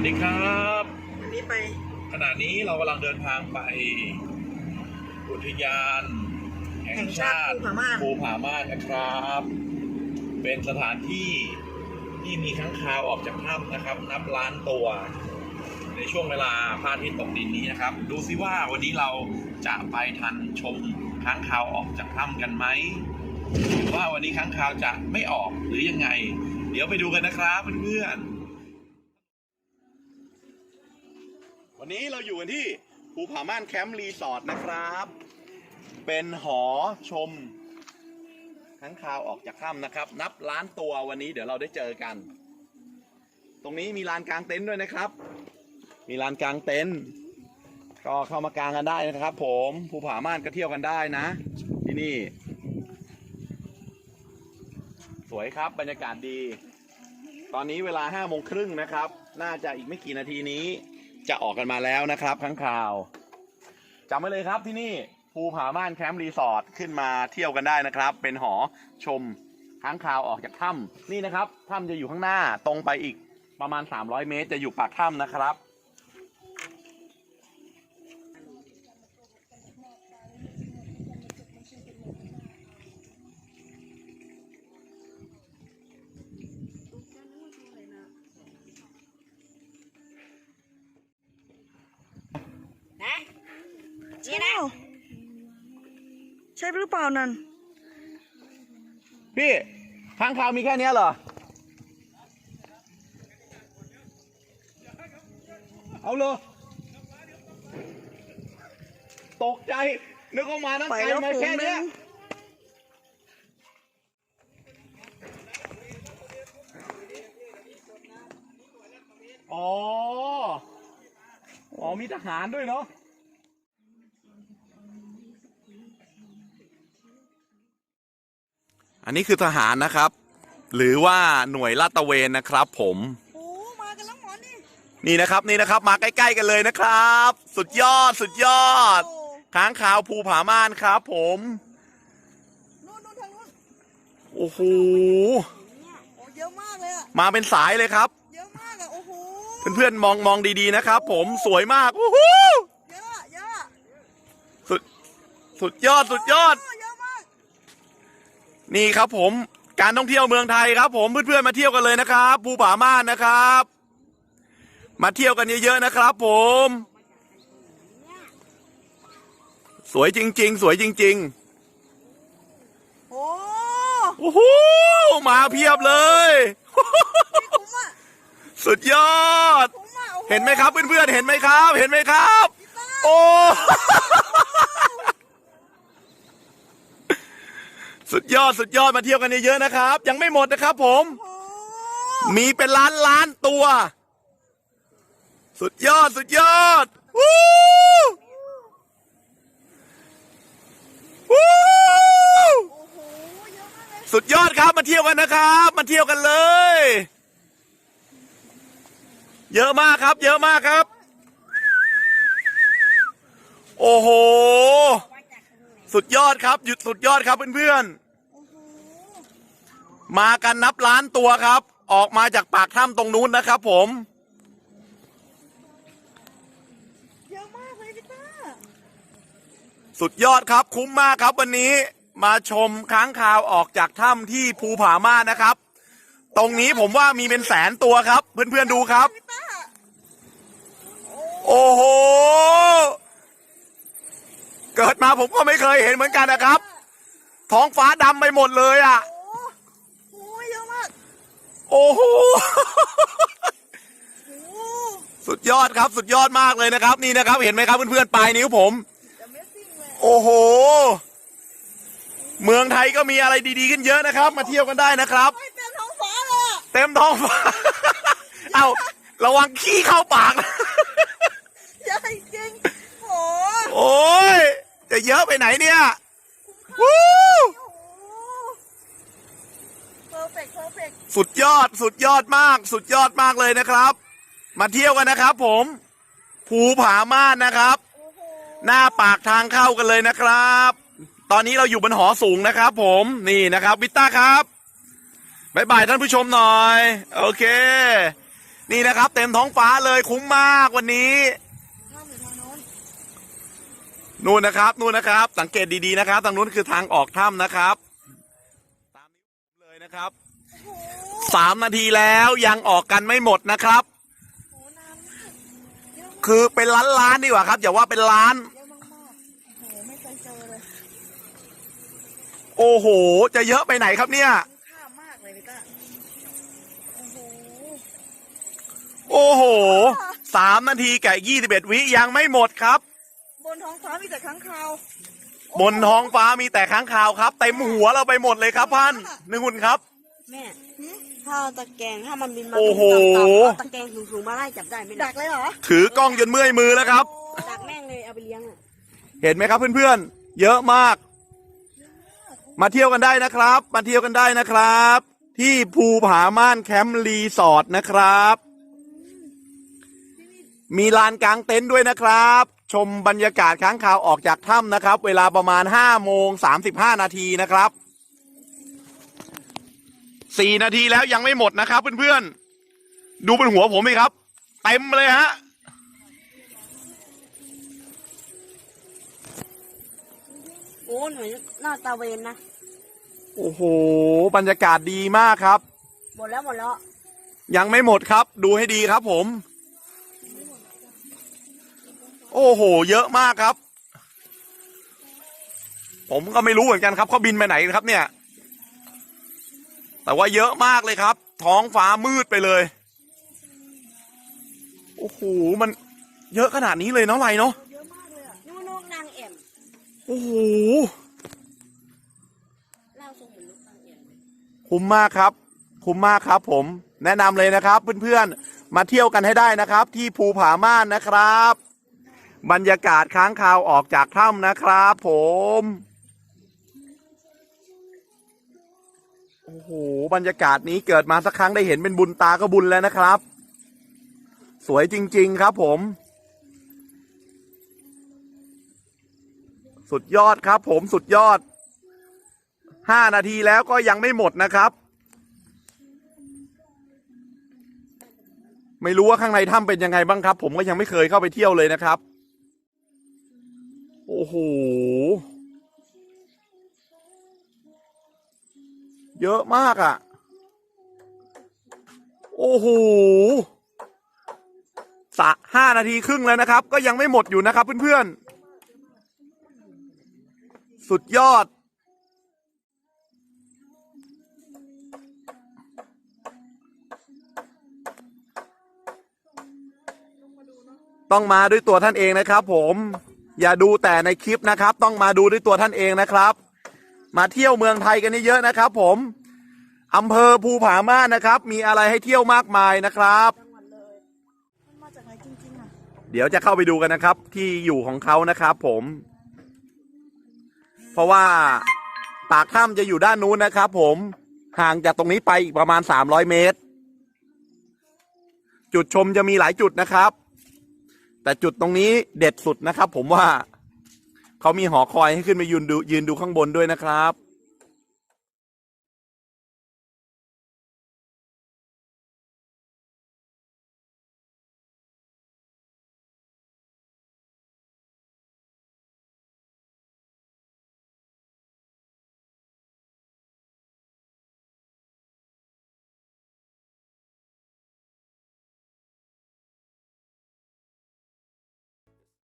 วัสดีครับ วันนี้ไป ขณะนี้เรากำลังเดินทางไป อุทยาน แห่งชาติแห่งชาติภูผาม่านภูผาม่านนะครับ เป็นสถานที่ที่มีค้างคาวออกจากถ้ำนะครับ นับล้านตัว ในช่วงเวลาพระอาทิตย์ตกดินนี้นะครับ ดูซิว่าวันนี้เราจะไปทันชมค้างคาวออกจากถ้ำกันไหมหรือว่าวันนี้ค้างคาวจะไม่ออกหรือยังไง เดี๋ยวไปดูกันนะครับเพื่อนๆ วันนี้เราอยู่กันที่ภูผาม่านแคมป์รีสอร์ทนะครับ เป็นหอชมค้งคาวออกจากถ้ำนะครับ นับล้านตัววันนี้เดี๋ยวเราได้เจอกัน ตรงนี้มีลานกลางเต็นท์ด้วยนะครับ มีลานกลางเต็นท์ก็เข้ามากางกันได้นะครับ ผมภูผาม่านก็เที่ยวกันได้นะ ที่นี่ สวยครับบรรยากาศดี ตอนนี้เวลาห้าโมงครึ่งนะครับ น่าจะอีกไม่กี่นาทีนี้ จะออกกันมาแล้วนะครับข้างข่าวจำไว้เลยครับที่นี่ภูผาม่านแคมป์รีสอร์ทขึ้นมาเที่ยวกันได้นะครับ เป็นหอชมค้างคาวออกจากถ้ำนี่นะครับถ้ำจะอยู่ข้างหน้าตรงไปอีกประมาณ 300 เมตร จะอยู่ปากถ้ำนะครับ นะ ใช่เปล่าใช่หรือเปล่านั่น พี่ค้างคาวมีแค่เนี้ยเหรอ เอาเลยตกใจ นึกว่ามานั่งไปไกลแล้วมาฝูงแค่หนึเนี้ยงอ๋อ อ๋อมีทหารด้วยเนาะ อันนี้คือทหารนะครับ หรือว่าหน่วยลาดตระเวนนะครับ ผม โอ้มากันแล้วหมอนี่นี่นะครับนี่นะครับ มาใกล้ๆกันเลยนะครับ สุดยอดสุดยอด โอ้ค้างคาวภูผาม่านครับ ผม นู่นนู่นทางนู้นโอ้โหโอ้เยอะมากเลยอะมาเป็นสายเลยครับ เยอะมากอะโอ้โหเพื่อนๆมองมองดีๆนะครับ ผมสวยมากโอ้โหเยอะเยอะสุดสุดยอดสุดยอดโเยอะมาก นี่ครับผมการท่องเที่ยวเมืองไทยครับ ผมเพื่อนๆมาเที่ยวกันเลยนะครับภูผาม่านนะครับ มาเที่ยวกันเยอะๆนะครับ ผม สวยจริง ๆ สวยจริงโอ้ๆโอ้โหมาเพียบเลยคุ้มอะสุดยอดคุ้มอะโอ้โเห็นไหมครับเพื่อนๆเห็นไหมครับ เห็นไหมครับ โอ้ สุดยอดสุดยอดมาเที่ยวกันเยอะๆนะครับ ยังไม่หมดนะครับผมโอ้มีเป็นล้านล้านตัว สุดยอดสุดยอดวู้วู้โอ้โหเยอะมากเลยสุดยอดครับมาเที่ยวกันนะครับ มาเที่ยวกันเลย เยอะมากครับ เยอะมากครับ โอ้โห สุดยอดครับ หยุดสุดยอดครับเพื่อนๆ มากันนับล้านตัวครับ ออกมาจากปากถ้ำตรงนู้นนะครับผมเยอะมากเลยพี่ต้าสุดยอดครับคุ้มมากครับวันนี้มาชมค้างคาวออกจากถ้ำที่ภูผาม่านนะครับ ตรงนี้ผมว่ามีเป็นแสนตัวครับ เพื่อนๆดูครับ พี่ต้า โอ้โห เกิดมาผมก็ไม่เคยเห็นเหมือนกันนะครับ ท้องฟ้าดำไปหมดเลยอะ โอ้โหเยอะมาก โอ้โห โอ้โหสุดยอดครับ สุดยอดมากเลยนะครับ นี่นะครับ เห็นไหมครับเพื่อนๆปลายนิ้วผม Amazing เลยโอ้โห เมืองไทยก็มีอะไรดีๆขึ้นเยอะนะครับ มาเที่ยวกันได้นะครับไม่เต็มท้องฟ้าเลยอะ เต็มท้องฟ้า เอาระวังขี้เข้าปากนะ ใหญ่จริงโอ้ โอ้ย จะ เยอะไปไหนเนี่ยวู้โหเพอร์เฟกต์เพอร์เฟกต์สุดยอดสุดยอดมาก สุดยอดมากเลยนะครับ มาเที่ยวกันนะครับ ผมภูผาม่านนะครับโอ้โหหน้าปากทางเข้ากันเลยนะครับ ตอนนี้เราอยู่บนหอสูงนะครับ ผมนี่นะครับวิต้าครับบายบายท่านผู้ชมหน่อย โอเค นี่นะครับ เต็มท้องฟ้าเลยคุ้มมากวันนี้ ข้ามอยู่ทางโน้น นู่นนะครับนู่นนะครับ สังเกตดีๆนะครับทางนู้นคือทางออกถ้ำนะครับ ตามนี้เลยนะครับสามนาทีแล้วยังออกกันไม่หมดนะครับโอ้นานมากเยอะคือเป็นล้านล้านๆดีกว่าครับอย่าว่าเป็นล้านเยอะมากๆโอ้โหไม่เคยเจอเลยโอ้โห จะเยอะไปไหนครับเนี่ยข้ามมากเลยพี่ต้าโอ้โหโอ้โหสามนาทีกับยี่สิบเอ็ดวิยังไม่หมดครับบ นท้องฟ้ามีแต่ค้างคาวบนท้องฟ้ามีแต่ค้างคาวครับเต็มหัวเราไปหมดเลยครับพันนึกคุณครับ แม่ถ้าเอาตะแกรงถ้ามันบินมาโอ้โห ต่ำๆเอาตะแกรงสูงๆมาไล่จับได้ไหมดัดักกเลยเหรอ ถือกล้องจนเมื่อยมือแล้วครับ ดักแม่งเลยเอาไปเลี้ยงอะเห็นไหมครับเพื่อนๆ เยอะมาก มาเที่ยวกันได้นะครับ มาเที่ยวกันได้นะครับ ที่ภูผาม่านแคมป์รีสอร์ทนะครับ มีลานกลางเต็นท์ด้วยนะครับ ชมบรรยากาศค้างคาวออกจากถ้ำนะครับ เวลาประมาณ5โมง35 นาทีนะครับ 4 นาทีแล้วยังไม่หมดนะครับเพื่อนๆ ดูบนหัวผมไหมครับ เต็มเลยฮะโอ้เหมือนหน้าตาเวนนะ โอ้โห บรรยากาศดีมากครับ หมดแล้วหมดแล้ว ยังไม่หมดครับ ดูให้ดีครับผม โอ้โห เยอะมากครับ ผมก็ไม่รู้เหมือนกันครับเขาบินไปไหนครับเนี่ย แต่ว่าเยอะมากเลยครับ ท้องฟ้ามืดไปเลย โอ้โห มันเยอะขนาดนี้เลยเนาะไรเนาะเยอะมากเลยอะนู่นนกนางแอ่มโอ้โหเล่าทรงเหมือนนกนางแอ่มเลยคุ้มมากครับ คุ้มมากครับ ผมแนะนำเลยนะครับ เพื่อนๆมาเที่ยวกันให้ได้นะครับ ที่ภูผาม่านนะครับ บรรยากาศค้างคาวออกจากถ้ำนะครับผม โอ้โห บรรยากาศนี้เกิดมาสักครั้งได้เห็นเป็นบุญตาก็บุญแล้วนะครับ สวยจริง ๆ ครับผม สุดยอดครับผมสุดยอด ห้านาทีแล้วก็ยังไม่หมดนะครับไม่รู้ว่าข้างในถ้ำเป็นยังไงบ้างครับ ผมก็ยังไม่เคยเข้าไปเที่ยวเลยนะครับ อ้โห เยอะมากอะ่ะ โอ้โหสะห้านาทีครึ่งแล้วนะครับ ก็ยังไม่หมดอยู่นะครับเพื่อนๆ สุดยอด ต้องมาด้วยตัวท่านเองนะครับผม อย่าดูแต่ในคลิปนะครับ ต้องมาดูด้วยตัวท่านเองนะครับ มาเที่ยวเมืองไทยกันเยอะๆนะครับ ผมอำเภอภูผาม่านนะครับ มีอะไรให้เที่ยวมากมายนะครับมันมาจากไหนจริงๆอะเดี๋ยวจะเข้าไปดูกันนะครับ ที่อยู่ของเขานะครับ ผม เพราะว่าปากถ้ำจะอยู่ด้านนู้นนะครับ ผมห่างจากตรงนี้ไปอีกประมาณสามร้อยเมตร จุดชมจะมีหลายจุดนะครับ แต่จุดตรงนี้เด็ดสุดนะครับ ผมว่าเขามีหอคอยให้ขึ้นไปยืนดูยืนดูข้างบนด้วยนะครับ